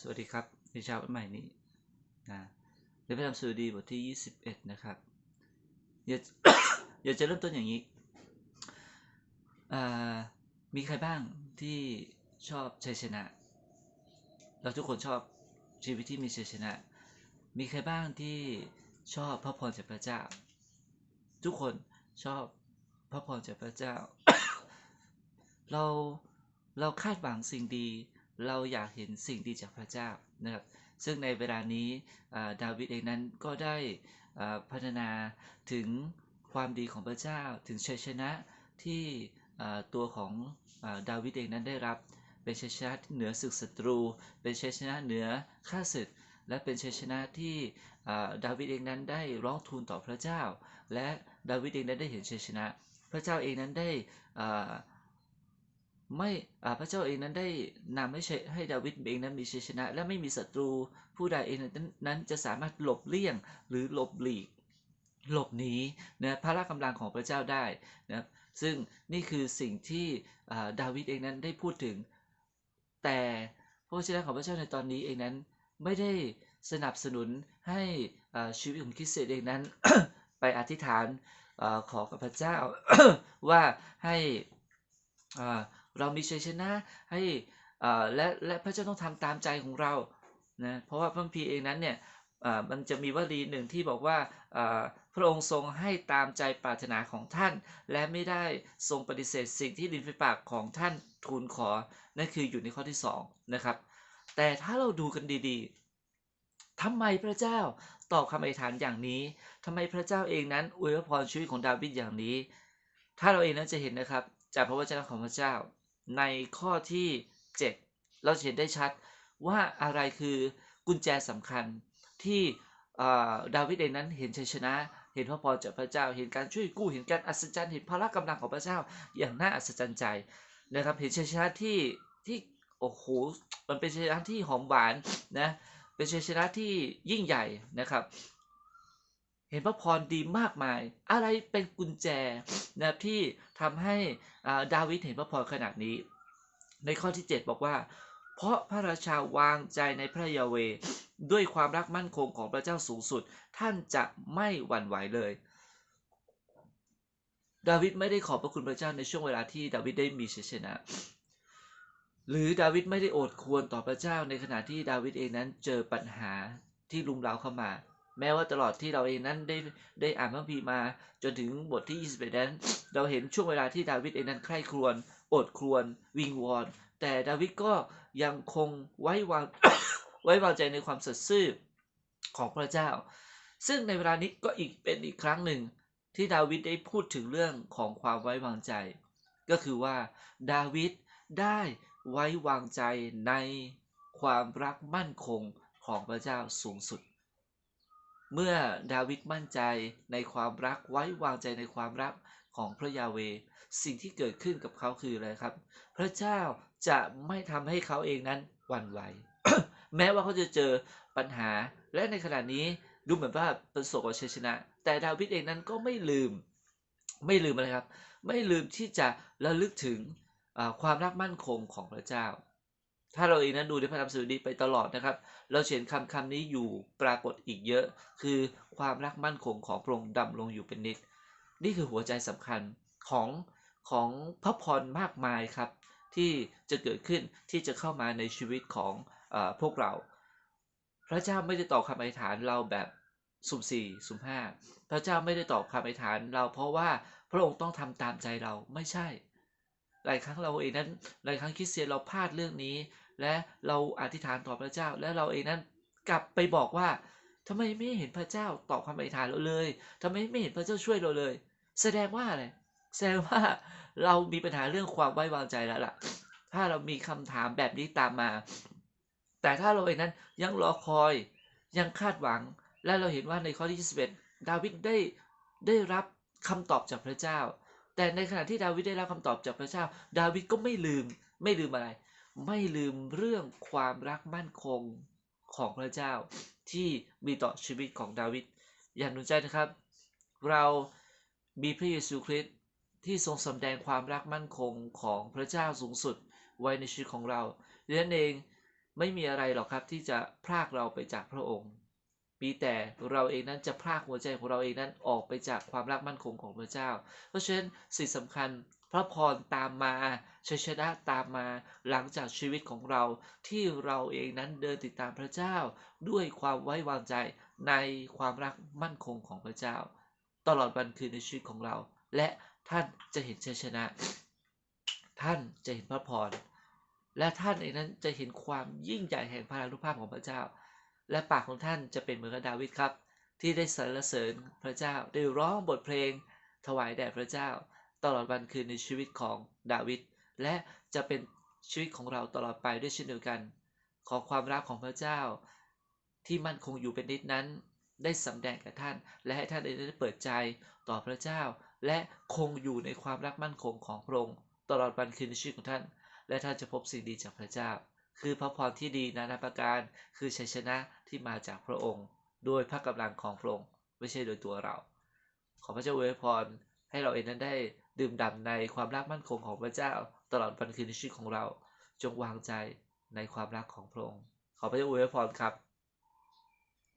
สวัสดีครับในเช้าวันใหม่นี้นะในพระธรรมสดุดีบทที่ 21 นะครับ อยากอยากจะเริ่มต้นอย่างนี้ มีใครบ้างที่ชอบชัยชนะ เราทุกคนชอบชีวิตที่มีชัยชนะ มีใครบ้างที่ชอบพระพรจากพระเจ้า ทุกคนชอบพระพรจากพระเจ้า เราเราคาดหวังสิ่งดี เราอยากเห็นสิ่งดีจากพระเจ้านะครับ ซึ่งในเวลานี้ดาวิดเองนั้นก็ได้พัฒนาถึงความดีของพระเจ้า ถึงชัยชนะที่ตัวของอดาวิดเองนั้นได้รับ เป็นชัยชนะเหนือศึกศัตรู เป็นชัยชนะเหนือข้าศึก และเป็นชัยชนะที่ดาวิดเองนั้นได้ร้องทูลต่อพระเจ้า และดาวิดเองนั้นได้เห็นชัยชนะ พระเจ้าเองนั้นได้อ่า ไม่พระเจ้าเองนั้นได้นำให้ใช้ให้ดาวิดเองนั้นมีชัยชนะ และไม่มีศัตรูผู้ใดเองนั้นนั้นจะสามารถหลบเลี่ยงหรือหลบหลีก หลบหนีนะพระกำลังของพระเจ้าได้นะซึ่งนี่คือสิ่งที่ดาวิดเองนั้นได้พูดถึง แต่พระวจนะของพระเจ้าในตอนนี้เองนั้นไม่ได้สนับสนุนให้ชีวิตของคริสเตียนเองนั้น ไปอธิษฐานอขอกับพระเจ้าว่าให้อา เรามีชัยชนะให้และและพระเจ้าต้องทำตามใจของเรานะเพราะว่าพระคัมภีเองนั้นเนี่ยอ่ามันจะมีวลีหนึ่งที่บอกว่าอ่าพระองค์ทรงให้ตามใจปรารถนาของท่าน และไม่ได้ทรงปฏิเสธสิ่งที่ดินฝีปากของท่านทูลขอนั่นคืออยู่ในข้อที่2นะครับแต่ถ้าเราดูกันดีๆทำไมพระเจ้าตอบคำอธิษฐานอย่างนี้ทำไมพระเจ้าเองนั้นอวยพรชีวิตของดาวิดอย่างนี้ ถ้าเราเองนั้นจะเห็นนะครับ จากพระวจนะของพระเจ้า ในข้อที่ 7 เราเห็นได้ชัดว่าอะไรคือกุญแจสำคัญที่ดาวิดเองนั้นเห็นชัยชนะ เห็นพระพรจากพระเจ้า เห็นการช่วยกู้ เห็นการอัศจรรย์ เห็นพละกำลังของพระเจ้า อย่างน่าอัศจรรย์ใจนะครับ เห็นชัยชนะที่ที่โอ้โห มันเป็นชัยชนะที่หอมหวานนะ เป็นชัยชนะที่ยิ่งใหญ่นะครับ เห็นพระพรดีมากมาย อะไรเป็นกุญแจนะที่ทำให้ดาวิดเห็นพระพรขนาดนี้ ในข้อที่ 7 บอกว่า เพราะพระราชาวางใจในพระยาเวด้วยความรักมั่นคงของพระเจ้าสูงสุด ท่านจะไม่หวั่นไหวเลย ดาวิดไม่ได้ขอบพระคุณพระเจ้าในช่วงเวลาที่ดาวิดได้มีชัยชนะ หรือดาวิดไม่ได้โอดควรต่อพระเจ้าในขณะที่ดาวิดเองนั้นเจอปัญหาที่ลุมเร้าเข้ามา แม้ว่าตลอดที่เราเองนั้นได้ได้อ่านพระคัมภีร์มาจนถึงบทที่ 21 นั้น เราเห็นช่วงเวลาที่ดาวิดเองนั้นใคร่ครวญอดครวญวิงวอน แต่ดาวิดก็ยังคงไว้วางไว้วางใจในความสัตย์ซื่อของพระเจ้า ซึ่งในเวลานี้ก็อีกเป็นอีกครั้งหนึ่งที่ดาวิดได้พูดถึงเรื่องของความไว้วางใจ ก็คือว่าดาวิดได้ไว้วางใจในความรักมั่นคงของพระเจ้าสูงสุด เมื่อดาวิดมั่นใจในความรักไว้วางใจในความรักของพระยาเว สิ่งที่เกิดขึ้นกับเขาคืออะไรครับ พระเจ้าจะไม่ทำให้เขาเองนั้นหวั่นไหว แม้ว่าเขาจะเจอปัญหา และในขณะนี้ดูเหมือนว่าประสบกับชัยชนะ แต่ดาวิดเองนั้นก็ไม่ลืม ไม่ลืมอะไรครับ ไม่ลืมที่จะระลึกถึงความรักมั่นคงของพระเจ้า ถ้าเราเองนั้นดูในพระธรรมสดุดีไปตลอดนะครับ เราเห็นคำคำนี้อยู่ปรากฏอีกเยอะ คือความรักมั่นคงของพระองค์ดำลงอยู่เป็นนิด นี่คือหัวใจสำคัญของของพระพรมากมายครับ ที่จะเกิดขึ้นที่จะเข้ามาในชีวิตของอพวกเรา พระเจ้าไม่ได้ตอบคำอธิษฐานเราแบบสุ่มสี่สุ่มห้าพระเจ้าไม่ได้ตอบคำอธิษฐานเรา เพราะว่าพระองค์ต้องทำตามใจเราไม่ใช่ หลายครั้งเราเองนั้นหลายครั้งคริสเตียนเราพลาดเรื่องนี้ และเราอธิษฐานต่อพระเจ้า และเราเองนั้นกลับไปบอกว่าทำไมไม่เห็นพระเจ้าตอบคำอธิษฐานเราเลยทำไมไม่เห็นพระเจ้าช่วยเราเลย แสดงว่าอะไรแสดงว่าเรามีปัญหาเรื่องความไว้วางใจแล้วล่ะ ถ้าเรามีคำถามแบบนี้ตามมา แต่ถ้าเราเองนั้นยังรอคอยยังคาดหวัง และเราเห็นว่าในข้อที่21ดาวิดได้ได้รับคำตอบจากพระเจ้า แต่ในขณะที่ดาวิดได้รับคำตอบจากพระเจ้า ดาวิดก็ไม่ลืมไม่ลืมอะไร ไม่ลืมเรื่องความรักมั่นคงของพระเจ้าที่มีต่อชีวิตของดาวิดอย่างหนุนใจนะครับ เรามีพระเยซูคริสต์ที่ทรงสำแดงความรักมั่นคงของพระเจ้าสูงสุดไว้ในชีวิตของเราดังนั้นเองไม่มีอะไรหรอกครับที่จะพรากเราไปจากพระองค์ มีแต่เราเองนั้นจะพรากหัวใจของเราเองนั้นออกไปจากความรักมั่นคงของพระเจ้า เพราะฉะนั้นสิ่งสำคัญ พระพรตามมาชัยชนะตามมาหลังจากชีวิตของเราที่เราเองนั้นเดินติดตามพระเจ้า ด้วยความไว้วางใจในความรักมั่นคงของพระเจ้า ตลอดวันคืนในชีวิตของเรา และท่านจะเห็นชัยชนะ ท่านจะเห็นพระพรและท่านเองนั้นจะเห็นความยิ่งใหญ่แห่งพระอนุภาพของพระเจ้า และปากของท่านจะเป็นเหมือนกับดาวิดครับ ที่ได้สรรเสริญพระเจ้าได้ร้องบทเพลง ถวายแด่พระเจ้า ตลอดวันคืนในชีวิตของดาวิดและจะเป็นชีวิตของเราตลอดไปด้วยเช่นเดียวกัน ขอความรักของพระเจ้า ที่มั่นคงอยู่เป็นนิดนั้น ได้สำแดงกับท่าน และให้ท่านได้เปิดใจต่อพระเจ้า และคงอยู่ในความรักมั่นคงของพระองค์ตลอดวันคืนในชีวิตของท่าน และท่านจะพบสิ่งดีจากพระเจ้า คือพระพรที่ดีนานาประการ คือชัยชนะที่มาจากพระองค์ โดยพระกำลังของพระองค์ไม่ใช่โดยตัวเรา ขอพระเจ้าอวยพร ให้เราเองนั้นได้ดื่มด่ำในความรักมั่นคงของพระเจ้า ตลอดวันคืนในชีวิตของเรา จงวางใจในความรักของพระองค์ขอพระเจ้าอวยพรครับ